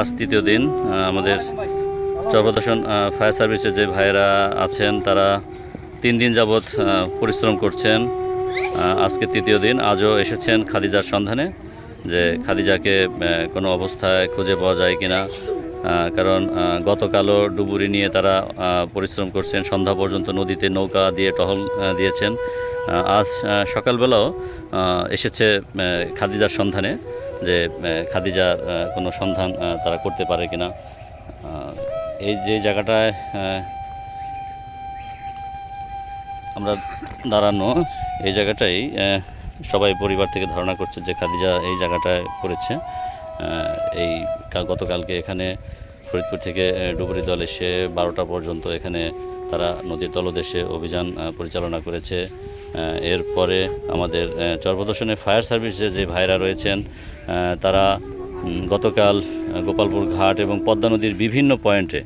আজ তৃতীয় দিন আমাদের চরপ্রদর্শন ফায়ার সার্ভিসের যে ভাইয়েরা আছেন, তারা তিন দিন যাবৎ পরিশ্রম করছেন। আজকে তৃতীয় দিন, আজও এসেছেন খাদিজার সন্ধানে যে খাদিজাকে কোনো অবস্থায় খুঁজে পাওয়া যায় কিনা। কারণ গতকালও ডুবুরি নিয়ে তারা পরিশ্রম করছেন। সন্ধ্যা পর্যন্ত নদীতে নৌকা দিয়ে টহল দিয়েছেন। আজ সকালবেলাও এসেছে খাদিজার সন্ধানে যে খাদিজার কোনো সন্ধান তারা করতে পারে কিনা। এই যে জায়গাটায় আমরা দাঁড়ানো, এই জায়গাটাই সবাই পরিবার থেকে ধারণা করছে যে খাদিজা এই জায়গাটায় করেছে এই গতকালকে এখানে ফরিদপুর থেকে ডুবুরি দল এসে বারোটা পর্যন্ত এখানে তারা নদীর তলদেশে অভিযান পরিচালনা করেছে। এরপরে আমাদের চরপ্রদর্শনে ফায়ার সার্ভিসে যে ভাইরা রয়েছেন তারা গতকাল গোপালপুর ঘাট এবং পদ্মা নদীর বিভিন্ন পয়েন্টে,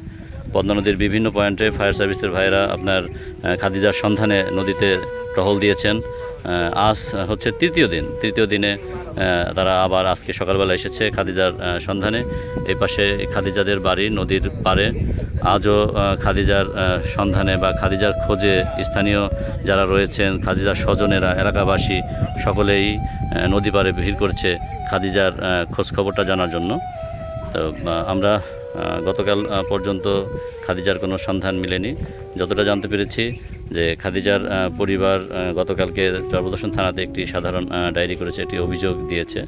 পদ্মা নদীর বিভিন্ন পয়েন্টে ফায়ার সার্ভিসের ভাইরা আপনার খাদিজার সন্ধানে নদীতে টহল দিয়েছেন। আজ হচ্ছে তৃতীয় দিন, তৃতীয় দিনে তারা আবার আজকে সকালবেলা এসেছে খাদিজার সন্ধানে। এই পাশে খাদিজাদের বাড়ি নদীর পারে আজও খাদিজার সন্ধানে বা খাদিজার খোঁজে স্থানীয় যারা রয়েছেন, খাদিজার স্বজনেরা, এলাকাবাসী, সকলেই নদী পারে ভিড় করছে খাদিজার খোঁজখবরটা খোঁজ খবরটা জানার জন্য। তো আমরা গতকাল পর্যন্ত খাদিজার কোনো সন্ধান মিলেনি। যতটা জানতে পেরেছি যে খাদিজার পরিবার গতকালকে চরপ্রদর্শন থানাতে একটি সাধারণ ডায়েরি করেছে, একটি অভিযোগ দিয়েছে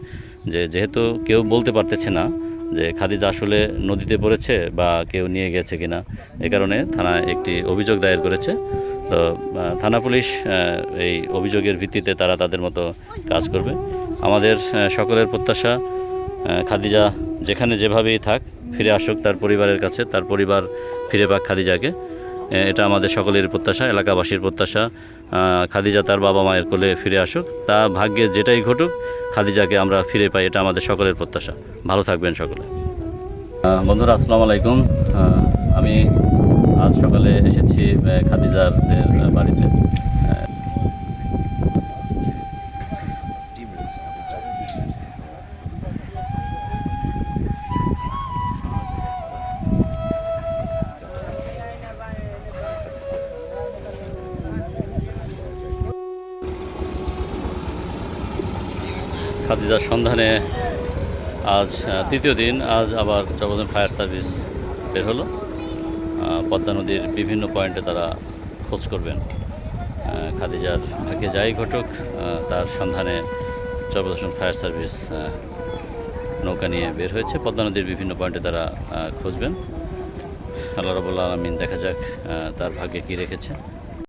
যে যেহেতু কেউ বলতে পারতেছে না যে খাদিজা আসলে নদীতে পড়েছে বা কেউ নিয়ে গেছে কিনা, এ কারণে থানায় একটি অভিযোগ দায়ের করেছে। তো থানা পুলিশ এই অভিযোগের ভিত্তিতে তারা তাদের মতো কাজ করবে। আমাদের সকলের প্রত্যাশা খাদিজা যেখানে যেভাবেই থাক, ফিরে আসুক তার পরিবারের কাছে, তার পরিবার ফিরে পাক খাদিজাকে। এটা আমাদের সকলের প্রত্যাশা, এলাকাবাসীর প্রত্যাশা। খাদিজা তার বাবা মায়ের কোলে ফিরে আসুক। তা ভাগ্যে যেটাই ঘটুক, খাদিজাকে আমরা ফিরে পাই, এটা আমাদের সকলের প্রত্যাশা। ভালো থাকবেন সকলে। বন্ধুরা, আসসালামু আলাইকুম। আমি আজ সকালে এসেছি খাদিজার খাদিজার সন্ধানে আজ তৃতীয় দিন, আজ আবার চট্টগ্রাম ফায়ার সার্ভিস বের হলো। পদ্মা নদীর বিভিন্ন পয়েন্টে তারা খোঁজ করবেন। খাদিজার ভাগ্যে যাই ঘটুক তার সন্ধানে চট্টগ্রাম ফায়ার সার্ভিস নৌকা নিয়ে বের হয়েছে। পদ্মা নদীর বিভিন্ন পয়েন্টে তারা খুঁজবেন। আল্লাহ রবুল্লা আলমিন দেখা যাক তার ভাগ্যে কী রেখেছে।